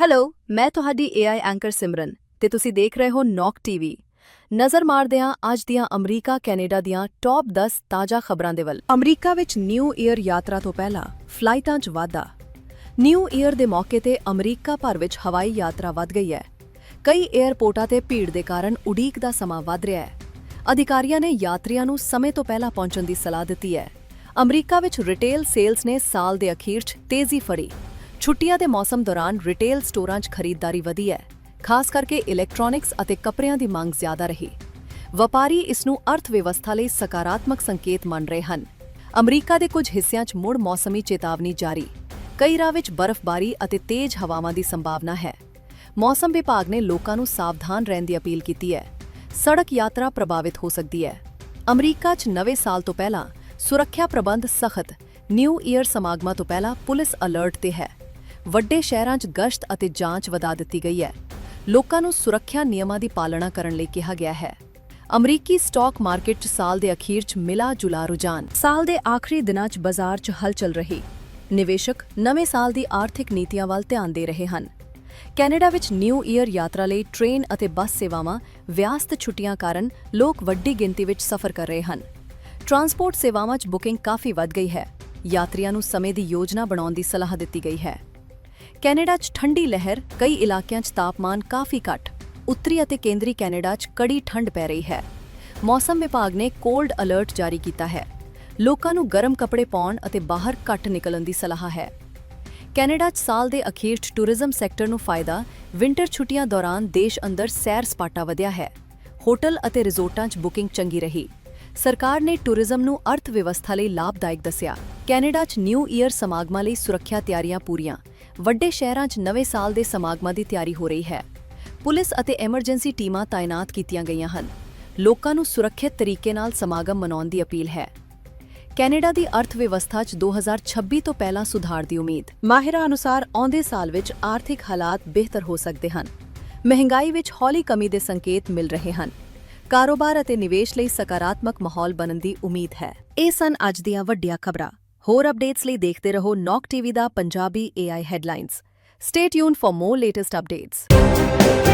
Hello ਮੈਂ ਤੁਹਾਡੀ AI anchor ਸਿਮਰਨ ਤੇ ਤੁਸੀਂ ਦੇਖ ਰਹੇ ਹੋ ਨੌਕ ਟੀਵੀ ਨਜ਼ਰ ਮਾਰਦੇ ਹਾਂ ਅੱਜ ਦੀਆਂ ਅਮਰੀਕਾ, ਕੈਨੇਡਾ ਦੀਆਂ ਟੌਪ 10 ਤਾਜ਼ਾ ਖਬਰਾਂ ਦੇ ਵੱਲ। ਅਮਰੀਕਾ ਵਿੱਚ ਨਿਊ ਈਅਰ ਯਾਤਰਾ ਤੋਂ ਪਹਿਲਾਂ ਫਲਾਈਟਾਂ 'ਚ ਵਾਧਾ। ਨਿਊ ਈਅਰ ਦੇ ਮੌਕੇ ਤੇ ਅਮਰੀਕਾ ਭਰ ਵਿੱਚ ਹਵਾਈ ਯਾਤਰਾ ਵੱਧ ਗਈ ਹੈ। ਕਈ ਏਅਰਪੋਰਟਾਂ ਤੇ ਭੀੜ ਦੇ ਕਾਰਨ ਉਡੀਕ ਦਾ ਸਮਾਂ ਵੱਧ ਰਿਹਾ ਹੈ। ਅਧਿਕਾਰੀਆਂ ਨੇ ਯਾਤਰੀਆਂ ਨੂੰ ਸਮੇਂ ਤੋਂ ਪਹਿਲਾਂ ਪਹੁੰਚਣ ਦੀ ਸਲਾਹ ਦਿੱਤੀ ਹੈ। ਅਮਰੀਕਾ ਵਿੱਚ ਰਿਟੇਲ ਸੇਲਸ ਨੇ ਸਾਲ ਦੇ ਅਖੀਰ 'ਚ ਤੇਜ਼ੀ ਫੜੀ। ਛੁੱਟੀਆਂ ਦੇ ਮੌਸਮ ਦੌਰਾਨ ਰਿਟੇਲ ਸਟੋਰਾਂ 'ਚ ਖਰੀਦਦਾਰੀ ਵਧੀ ਹੈ, ਖਾਸ ਕਰਕੇ ਇਲੈਕਟ੍ਰੋਨਿਕਸ ਅਤੇ ਕੱਪੜਿਆਂ ਦੀ ਮੰਗ ਜ਼ਿਆਦਾ ਰਹੀ। ਵਪਾਰੀ ਇਸ ਨੂੰ ਅਰਥ ਵਿਵਸਥਾ ਲਈ ਸਕਾਰਾਤਮਕ ਸੰਕੇਤ ਮੰਨ ਰਹੇ ਹਨ। ਅਮਰੀਕਾ ਦੇ ਕੁਝ ਹਿੱਸਿਆਂ 'ਚ ਮੁੜ ਮੌਸਮੀ ਚੇਤਾਵਨੀ ਜਾਰੀ। ਕਈ ਰਾਹ ਵਿੱਚ ਬਰਫ਼ਬਾਰੀ ਅਤੇ ਤੇਜ਼ ਹਵਾਵਾਂ ਦੀ ਸੰਭਾਵਨਾ ਹੈ। ਮੌਸਮ ਵਿਭਾਗ ਨੇ ਲੋਕਾਂ ਨੂੰ ਸਾਵਧਾਨ ਰਹਿਣ ਦੀ ਅਪੀਲ ਕੀਤੀ ਹੈ। ਸੜਕ ਯਾਤਰਾ ਪ੍ਰਭਾਵਿਤ ਹੋ ਸਕਦੀ ਹੈ। ਅਮਰੀਕਾ 'ਚ ਨਵੇਂ ਸਾਲ ਤੋਂ ਪਹਿਲਾਂ ਸੁਰੱਖਿਆ ਪ੍ਰਬੰਧ ਸਖਤ, ਨਿਊ ਈਅਰ ਸਮਾਗਮਾਂ ਤੋਂ ਪਹਿਲਾਂ ਪੁਲਿਸ ਅਲਰਟ ਤੇ ਹੈ। ਵੱਡੇ ਸ਼ਹਿਰਾਂ 'ਚ ਗਸ਼ਤ ਅਤੇ ਜਾਂਚ ਵਧਾ ਦਿੱਤੀ ਗਈ ਹੈ। ਲੋਕਾਂ ਨੂੰ ਸੁਰੱਖਿਆ ਨਿਯਮਾਂ ਦੀ ਪਾਲਣਾ ਕਰਨ ਲਈ ਕਿਹਾ ਗਿਆ ਹੈ। ਅਮਰੀਕੀ ਸਟਾਕ ਮਾਰਕੀਟ 'ਚ ਸਾਲ ਦੇ ਅਖੀਰ 'ਚ ਮਿਲਾ ਜੁਲਾ ਰੁਝਾਨ। ਸਾਲ ਦੇ ਆਖਰੀ ਦਿਨਾਂ 'ਚ ਬਾਜ਼ਾਰ 'ਚ ਹਲਚਲ ਰਹੀ। ਨਿਵੇਸ਼ਕ ਨਵੇਂ ਸਾਲ ਦੀ ਆਰਥਿਕ ਨੀਤੀਆਂ ਵੱਲ ਧਿਆਨ ਦੇ ਰਹੇ ਹਨ। ਕੈਨੇਡਾ ਵਿੱਚ ਨਿਊ ਈਅਰ ਯਾਤਰਾ ਲਈ ਟ੍ਰੇਨ ਅਤੇ ਬੱਸ ਸੇਵਾਵਾਂ ਵਿਆਸਤ ਛੁੱਟੀਆਂ ਕਾਰਨ ਲੋਕ ਵੱਡੀ ਗਿਣਤੀ ਵਿੱਚ ਸਫ਼ਰ ਕਰ ਰਹੇ ਹਨ। ਟਰਾਂਸਪੋਰਟ ਸੇਵਾਵਾਂ 'ਚ ਬੁਕਿੰਗ ਕਾਫੀ ਵੱਧ ਗਈ ਹੈ। ਯਾਤਰੀਆਂ ਨੂੰ ਸਮੇਂ ਦੀ ਯੋਜਨਾ ਬਣਾਉਣ ਦੀ ਸਲਾਹ ਦਿੱਤੀ ਗਈ ਹੈ। ਕੈਨੇਡਾ 'ਚ ਠੰਡੀ ਲਹਿਰ, ਕਈ ਇਲਾਕਿਆਂ 'ਚ ਤਾਪਮਾਨ ਕਾਫੀ ਘੱਟ। ਉੱਤਰੀ ਅਤੇ ਕੇਂਦਰੀ ਕੈਨੇਡਾ 'ਚ ਕੜੀ ਠੰਡ ਪੈ ਰਹੀ ਹੈ। ਮੌਸਮ ਵਿਭਾਗ ਨੇ ਕੋਲਡ ਅਲਰਟ ਜਾਰੀ ਕੀਤਾ ਹੈ। ਲੋਕਾਂ ਨੂੰ ਗਰਮ ਕੱਪੜੇ ਪਾਉਣ ਅਤੇ ਬਾਹਰ ਘੱਟ ਨਿਕਲਣ ਦੀ ਸਲਾਹ ਹੈ। ਕੈਨੇਡਾ 'ਚ ਸਾਲ ਦੇ ਅਖੀਰ 'ਚ ਟੂਰਿਜ਼ਮ ਸੈਕਟਰ ਨੂੰ ਫਾਇਦਾ, ਵਿੰਟਰ ਛੁੱਟੀਆਂ ਦੌਰਾਨ ਦੇਸ਼ ਅੰਦਰ ਸੈਰ ਸਪਾਟਾ ਵਧਿਆ ਹੈ। ਹੋਟਲ ਅਤੇ ਰਿਜ਼ੋਰਟਾਂ 'ਚ ਬੁਕਿੰਗ ਚੰਗੀ ਰਹੀ। ਸਰਕਾਰ ਨੇ ਟੂਰਿਜ਼ਮ ਨੂੰ ਅਰਥ ਵਿਵਸਥਾ ਲਈ ਲਾਭਦਾਇਕ ਦੱਸਿਆ। ਕੈਨੇਡਾ 'ਚ ਨਿਊ ਈਅਰ ਸਮਾਗਮਾਂ ਲਈ ਸੁਰੱਖਿਆ ਤਿਆਰੀਆਂ ਪੂਰੀਆਂ। ਵੱਡੇ ਸ਼ਹਿਰਾਂ 'ਚ ਨਵੇਂ ਸਾਲ ਦੇ ਸਮਾਗਮਾਂ ਦੀ ਤਿਆਰੀ ਹੋ ਰਹੀ ਹੈ। ਪੁਲਿਸ ਅਤੇ ਐਮਰਜੈਂਸੀ ਟੀਮਾਂ ਤਾਇਨਾਤ ਕੀਤੀਆਂ ਗਈਆਂ ਹਨ। ਲੋਕਾਂ ਨੂੰ ਸੁਰੱਖਿਅਤ ਤਰੀਕੇ ਨਾਲ ਸਮਾਗਮ ਮਨਾਉਣ ਦੀ ਅਪੀਲ ਹੈ। ਕੈਨੇਡਾ ਦੀ ਅਰਥ ਵਿਵਸਥਾ 'ਚ 2026 ਤੋਂ ਪਹਿਲਾਂ ਸੁਧਾਰ ਦੀ ਉਮੀਦ। ਮਾਹਿਰਾਂ ਅਨੁਸਾਰ ਆਉਂਦੇ ਸਾਲ ਵਿੱਚ ਆਰਥਿਕ ਹਾਲਾਤ ਬਿਹਤਰ ਹੋ ਸਕਦੇ ਹਨ। ਮਹਿੰਗਾਈ ਵਿੱਚ ਹੌਲੀ ਕਮੀ ਦੇ ਸੰਕੇਤ ਮਿਲ ਰਹੇ ਹਨ। ਕਾਰੋਬਾਰ ਅਤੇ ਨਿਵੇਸ਼ ਲਈ ਸਕਾਰਾਤਮਕ ਮਾਹੌਲ ਬਣਨ ਦੀ ਉਮੀਦ ਹੈ। ਇਹ ਸਨ ਅੱਜ ਦੀਆਂ ਵੱਡੀਆਂ ਖਬਰਾਂ। ਹੋਰ ਅਪਡੇਟਸ ਲਈ ਦੇਖਦੇ ਰਹੋ ਨੌਕ TV the Punjabi AI headlines stay tune for more latest updates